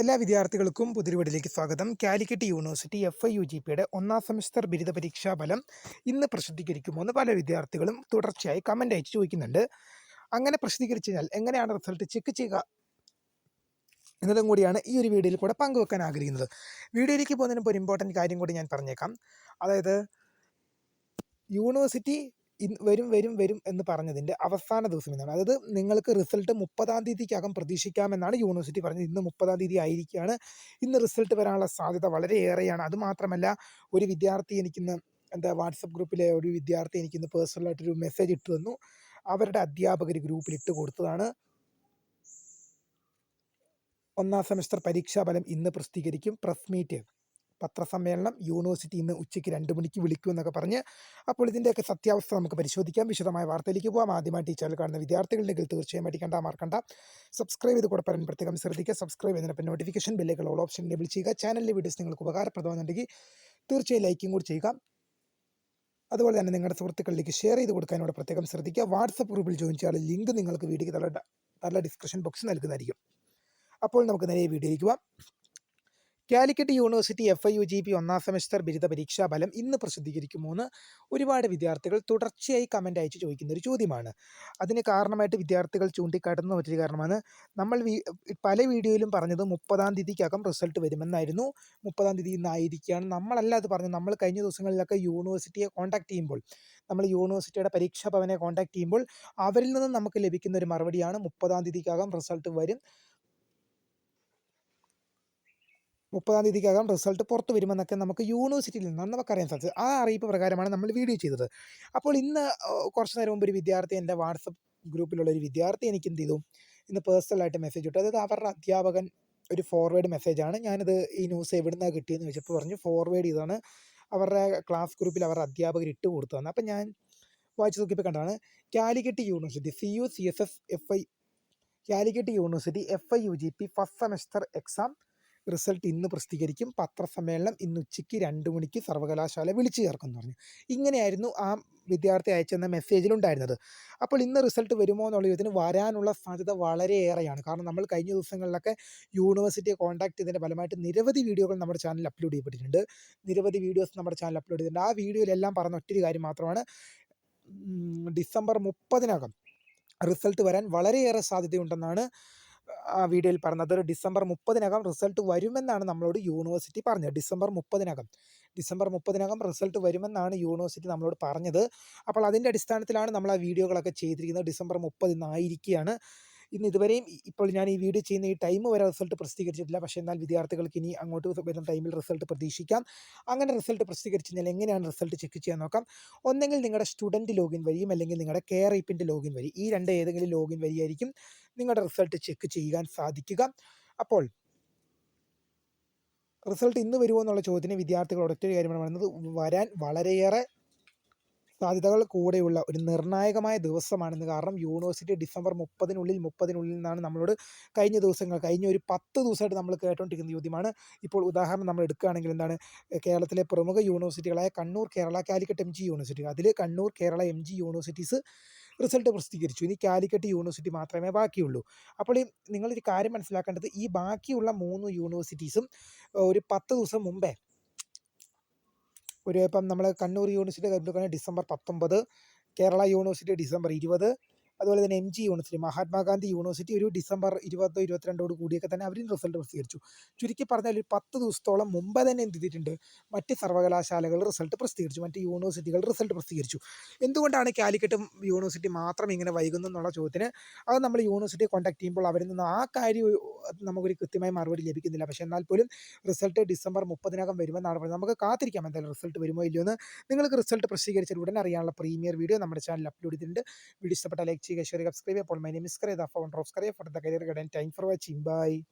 എല്ലാ വിദ്യാർത്ഥികൾക്കും പുതിരുവീടിലേക്ക് സ്വാഗതം. Calicut university F I U G പിയുടെ ഒന്നാം സെമസ്റ്റർ ബിരുദ പരീക്ഷാ ഫലം ഇന്ന് പ്രസിദ്ധീകരിക്കുമോ എന്ന് പല വിദ്യാർത്ഥികളും തുടർച്ചയായി കമന്റ് അയച്ച് ചോദിക്കുന്നുണ്ട്. അങ്ങനെ പ്രസിദ്ധീകരിച്ചു കഴിഞ്ഞാൽ എങ്ങനെയാണ് റിസൾട്ട് ചെക്ക് ചെയ്യുക എന്നതും കൂടിയാണ് ഈ ഒരു വീഡിയോയിൽ കൂടെ പങ്കുവെക്കാൻ ആഗ്രഹിക്കുന്നത്. വീഡിയോയിലേക്ക് പോകുന്നതിന് ഒരു ഇമ്പോർട്ടന്റ് കാര്യം കൂടി ഞാൻ പറഞ്ഞേക്കാം. അതായത് യൂണിവേഴ്സിറ്റി വരും വരും വരും എന്ന് പറഞ്ഞതിന്റെ അവസാന ദിവസം എന്നാണ് അതായത് നിങ്ങൾക്ക് റിസൾട്ട് മുപ്പതാം തീയതിക്കകം പ്രതീക്ഷിക്കാമെന്നാണ് യൂണിവേഴ്സിറ്റി പറഞ്ഞത്. ഇന്ന് മുപ്പതാം തീയതി ആയിരിക്കുകയാണ്. ഇന്ന് റിസൾട്ട് വരാനുള്ള സാധ്യത വളരെയേറെയാണ് അതുമാത്രമല്ല ഒരു വിദ്യാർത്ഥി എനിക്കിന്ന് എന്താ വാട്സപ്പ് ഗ്രൂപ്പിലെ ഒരു വിദ്യാർത്ഥി എനിക്കിന്ന് പേഴ്സണലായിട്ടൊരു മെസ്സേജ് ഇട്ട് തന്നു. അവരുടെ അധ്യാപകർ ഗ്രൂപ്പിൽ ഇട്ട് കൊടുത്തതാണ്. ഒന്നാം സെമസ്റ്റർ പരീക്ഷാ ഫലം ഇന്ന് പ്രസിദ്ധീകരിക്കും. പ്രസ് മീറ്റ് പത്രസമ്മേളനം യൂണിവേഴ്സിറ്റി ഇന്ന് ഉച്ചയ്ക്ക് രണ്ട് മണിക്ക് വിളിക്കും എന്നൊക്കെ പറഞ്ഞ് അപ്പോൾ ഇതിന്റെയൊക്കെ സത്യാവസ്ഥ നമുക്ക് പരിശോധിക്കാം. വിശദമായ വാർത്തയിലേക്ക് പോകാം ആദ്യമായിട്ട് ഈ ചാനൽ കാണുന്ന വിദ്യാർത്ഥികളുണ്ടെങ്കിൽ തീർച്ചയായും അടിക്കണ്ട മാർക്കണ്ട സബ്സ്ക്രൈബ് ചെയ്ത് കൂടെ പറയാൻ പ്രത്യേകം ശ്രദ്ധിക്കുക. സബ്സ്ക്രൈബ് ചെയ്തതിനൊപ്പം നോട്ടിഫിക്കേഷൻ ബില്ലുകൾ ഓൾ ഓപ്ഷൻ എനേബിൾ ചെയ്യുക. ചാനലിലെ വീഡിയോസ് നിങ്ങൾക്ക് ഉപകാരപ്രദമാണെന്നുണ്ടെങ്കിൽ തീർച്ചയായും ലൈക്കും കൂടി ചെയ്യുക. അതുപോലെ തന്നെ നിങ്ങളുടെ സുഹൃത്തുക്കളിലേക്ക് ഷെയർ ചെയ്ത് കൊടുക്കാനോട് പ്രത്യേകം ശ്രദ്ധിക്കുക. വാട്സപ്പ് ഗ്രൂപ്പിൽ ജോയിൻ ചെയ്യാനുള്ള ലിങ്ക് നിങ്ങൾക്ക് വീഡിയോയ്ക്ക് തല തല ഡിസ്ക്രിപ്ഷൻ ബോക്സ് നൽകുന്നതായിരിക്കും. അപ്പോൾ നമുക്ക് നേരെ വീഡിയോയിലേക്ക് പോകാം Calicut university F I U G P ഒന്നാം സെമസ്റ്റർ ബിരുദ പരീക്ഷാ ഫലം ഇന്ന് പ്രസിദ്ധീകരിക്കുമോ എന്ന് ഒരുപാട് വിദ്യാർത്ഥികൾ തുടർച്ചയായി കമന്റ് അയച്ച് ചോദിക്കുന്ന ഒരു ചോദ്യമാണ്. അതിന് കാരണമായിട്ട് വിദ്യാർത്ഥികൾ ചൂണ്ടിക്കാട്ടുന്ന മറ്റൊരു കാരണമാണ്. നമ്മൾ പല വീഡിയോയിലും പറഞ്ഞത് മുപ്പതാം തീയതിക്കകം റിസൾട്ട് വരുമെന്നായിരുന്നു. മുപ്പതാം തീയതി ഇന്നായിരിക്കുകയാണ്. നമ്മളല്ല അത് പറഞ്ഞത്. നമ്മൾ കഴിഞ്ഞ ദിവസങ്ങളിലൊക്കെ യൂണിവേഴ്സിറ്റിയെ കോൺടാക്ട് ചെയ്യുമ്പോൾ നമ്മൾ യൂണിവേഴ്സിറ്റിയുടെ പരീക്ഷാ ഭവനെ കോൺടാക്ട് ചെയ്യുമ്പോൾ അവരിൽ നിന്നും നമുക്ക് ലഭിക്കുന്ന ഒരു മറുപടിയാണ് മുപ്പതാം തീയതിക്കകം റിസൾട്ട് വരും. മുപ്പതാം തീയതിക്കകം റിസൾട്ട് പുറത്ത് വരുമെന്നൊക്കെ നമുക്ക് യൂണിവേഴ്സിറ്റിയിൽ നിന്നാണ് നമുക്കറിയാൻ സാധിച്ചത് ആ അറിയിപ്പ് പ്രകാരമാണ് നമ്മൾ വീഡിയോ ചെയ്തത്. അപ്പോൾ ഇന്ന് കുറച്ച് നേരം മുമ്പ് ഒരു വിദ്യാർത്ഥി എന്റെ വാട്സപ്പ് ഗ്രൂപ്പിലുള്ള ഒരു വിദ്യാർത്ഥി എനിക്ക് എന്ത് ചെയ്തു? ഇന്ന് പേഴ്സണലായിട്ട് മെസ്സേജ് ഇട്ടു. അതായത് അവരുടെ അധ്യാപകൻ ഒരു ഫോർവേഡ് മെസ്സേജാണ് ഞാനിത് ഈ ന്യൂസ് എവിടെ നിന്നാണ് കിട്ടിയെന്ന് ചോദിച്ചപ്പോൾ പറഞ്ഞു ഫോർവേഡ് ചെയ്താണ് അവരുടെ ക്ലാസ് ഗ്രൂപ്പിൽ അവരുടെ അധ്യാപകർ ഇട്ട് കൊടുത്തതാണ് അപ്പം ഞാൻ വായിച്ചു നോക്കിയപ്പോൾ കണ്ടാണ് Calicut university C U C S S F I Calicut university F I U G P first semester exam result ഇന്ന് പ്രസിദ്ധീകരിക്കും. പത്രസമ്മേളനം ഇന്ന് ഉച്ചയ്ക്ക് രണ്ട് മണിക്ക് സർവകലാശാല വിളിച്ചു ചേർക്കുമെന്ന് പറഞ്ഞു. ഇങ്ങനെയായിരുന്നു ആ വിദ്യാർത്ഥി അയച്ചെന്ന മെസ്സേജിലുണ്ടായിരുന്നത് അപ്പോൾ ഇന്ന് റിസൾട്ട് വരുമോ എന്നുള്ള ഇതിന് വരാനുള്ള സാധ്യത വളരെയേറെയാണ്. കാരണം നമ്മൾ കഴിഞ്ഞ ദിവസങ്ങളിലൊക്കെ യൂണിവേഴ്സിറ്റിയെ കോൺടാക്ട് ചെയ്തതിന്റെ ഫലമായിട്ട് നിരവധി വീഡിയോകൾ നമ്മുടെ ചാനലിൽ അപ്ലോഡ് ചെയ്യപ്പെട്ടിട്ടുണ്ട്. നിരവധി വീഡിയോസ് നമ്മുടെ ചാനൽ അപ്ലോഡ് ചെയ്തിട്ടുണ്ട്. ആ വീഡിയോയിലെല്ലാം പറഞ്ഞ ഒറ്റൊരു കാര്യം മാത്രമാണ്. ഡിസംബർ മുപ്പതിനകം റിസൾട്ട് വരാൻ വളരെയേറെ സാധ്യതയുണ്ടെന്നാണ് ആ വീഡിയോയിൽ പറഞ്ഞത്. ഡിസംബർ മുപ്പതിനകം റിസൾട്ട് വരുമെന്നാണ് നമ്മളോട് യൂണിവേഴ്സിറ്റി പറഞ്ഞത്. ഡിസംബർ മുപ്പതിനകം. ഡിസംബർ മുപ്പതിനകം റിസൾട്ട് വരുമെന്നാണ് യൂണിവേഴ്സിറ്റി നമ്മളോട് പറഞ്ഞത്. അപ്പോൾ അതിന്റെ അടിസ്ഥാനത്തിലാണ് നമ്മൾ ആ വീഡിയോകളൊക്കെ ചെയ്തിരിക്കുന്നത്. ഡിസംബർ മുപ്പതിനായിരിക്കുകയാണ്. ഇന്ന് ഇതുവരെയും ഇപ്പോൾ ഞാൻ ഈ വീഡിയോ ചെയ്യുന്ന ഈ ടൈം വരെ റിസൾട്ട് പ്രസിദ്ധീകരിച്ചിട്ടില്ല. പക്ഷേ എന്നാൽ വിദ്യാർത്ഥികൾക്ക് ഇനി അങ്ങോട്ട് വരുന്ന ടൈമിൽ റിസൾട്ട് പ്രതീക്ഷിക്കാം. അങ്ങനെ റിസൾട്ട് പ്രസിദ്ധീകരിച്ച് കഴിഞ്ഞാൽ എങ്ങനെയാണ് റിസൾട്ട് ചെക്ക് ചെയ്യാൻ നോക്കാം. ഒന്നെങ്കിൽ നിങ്ങളുടെ സ്റ്റുഡന്റ് ലോഗിൻ വഴിയും അല്ലെങ്കിൽ നിങ്ങളുടെ കെയർ ഐപ്പിന്റെ ലോഗിൻ വഴി ഈ രണ്ട് ഏതെങ്കിലും ലോഗിൻ വഴിയായിരിക്കും നിങ്ങളുടെ റിസൾട്ട് ചെക്ക് ചെയ്യാൻ സാധിക്കുക. അപ്പോൾ റിസൾട്ട് ഇന്ന് വരുമോ എന്നുള്ള ചോദ്യത്തിന് വിദ്യാർത്ഥികൾ ഒരൊറ്റൊരു കാര്യമാണ് പറയുന്നത്. വരാൻ വളരെയേറെ സാധ്യതകൾ കൂടെയുള്ള ഒരു നിർണായകമായ ദിവസമാണെന്ന് കാരണം യൂണിവേഴ്സിറ്റി ഡിസംബർ മുപ്പതിനുള്ളിൽ മുപ്പതിനുള്ളിൽ നിന്നാണ് നമ്മളോട് കഴിഞ്ഞ ദിവസങ്ങൾ കഴിഞ്ഞ ഒരു പത്ത് ദിവസമായിട്ട് നമ്മൾ കേട്ടുകൊണ്ടിരിക്കുന്ന ചോദ്യമാണ്. ഇപ്പോൾ ഉദാഹരണം നമ്മൾ എടുക്കുകയാണെങ്കിൽ എന്താണ്? കേരളത്തിലെ പ്രമുഖ യൂണിവേഴ്സിറ്റികളായ Kannur Kerala Calicut M G university. അതിൽ Kannur Kerala M G universities result പ്രസിദ്ധീകരിച്ചു. ഇനി കാലിക്കറ്റ് യൂണിവേഴ്സിറ്റി മാത്രമേ ബാക്കിയുള്ളൂ. അപ്പോൾ ഈ നിങ്ങളൊരു കാര്യം മനസ്സിലാക്കേണ്ടത് ഈ ബാക്കിയുള്ള മൂന്ന് യൂണിവേഴ്സിറ്റീസും ഒരു പത്ത് ദിവസം മുമ്പേ ഒരു ഇപ്പം നമ്മൾ കണ്ണൂർ യൂണിവേഴ്സിറ്റി കണ്ടുകൊണ്ടിരിക്കുകയാണെങ്കിൽ ഡിസംബർ പത്തൊമ്പത് കേരള യൂണിവേഴ്സിറ്റി ഡിസംബർ ഇരുപത് അതുപോലെ തന്നെ M G university Mahatma Gandhi university ഒരു ഡിസംബർ ഇരുപതോ ഇരുപത്തിരണ്ടോട് കൂടിയൊക്കെ തന്നെ അവരും റിസൾട്ട് പ്രസിദ്ധീകരിച്ചു. ചുരുക്കി പറഞ്ഞാൽ ഒരു പത്ത് ദിവസത്തോളം മുമ്പ് തന്നെ എന്ത് ചെയ്തിട്ടുണ്ട്? മറ്റ് സർവകലാശാലകൾ റിസൾട്ട് പ്രസിദ്ധീകരിച്ചു മറ്റ് യൂണിവേഴ്സിറ്റികൾ റിസൾട്ട് പ്രസിദ്ധീകരിച്ചു. എന്തുകൊണ്ടാണ് കാലിക്കറ്റ് യൂണിവേഴ്സിറ്റി മാത്രം ഇങ്ങനെ വൈകുന്നു എന്നുള്ള ചോദ്യത്തിന്? അത് നമ്മൾ യൂണിവേഴ്സിറ്റി കോൺടാക്ട് ചെയ്യുമ്പോൾ അവരിൽ നിന്ന് ആ കാര്യം നമുക്കൊരു കൃത്യമായ മറുപടി ലഭിക്കുന്നില്ല. പക്ഷേ എന്നാൽ പോലും റിസൾട്ട് ഡിസംബർ മുപ്പതിനകം വരുമെന്നാണ് പറയുന്നത് നമുക്ക് കാത്തിരിക്കാം എന്തായാലും റിസൾട്ട് വരുമോ ഇല്ലയോ എന്ന്. നിങ്ങൾക്ക് റിസൾട്ട് പ്രസിദ്ധീകരിച്ചാൽ ഉടനെ അറിയാനുള്ള പ്രീമിയർ വീഡിയോ നമ്മുടെ ചാനൽ അപ്ലോഡ് ചെയ്തിട്ടുണ്ട്. വീഡിയോ ഇഷ്ടപ്പെട്ട ലൈക്ക് ചെയ്യുക ഷെയർ സബ്സ്ക്രൈബ് അപ്പോൾ my name is Kariya the founder of Kariya for the career guide time for watching bye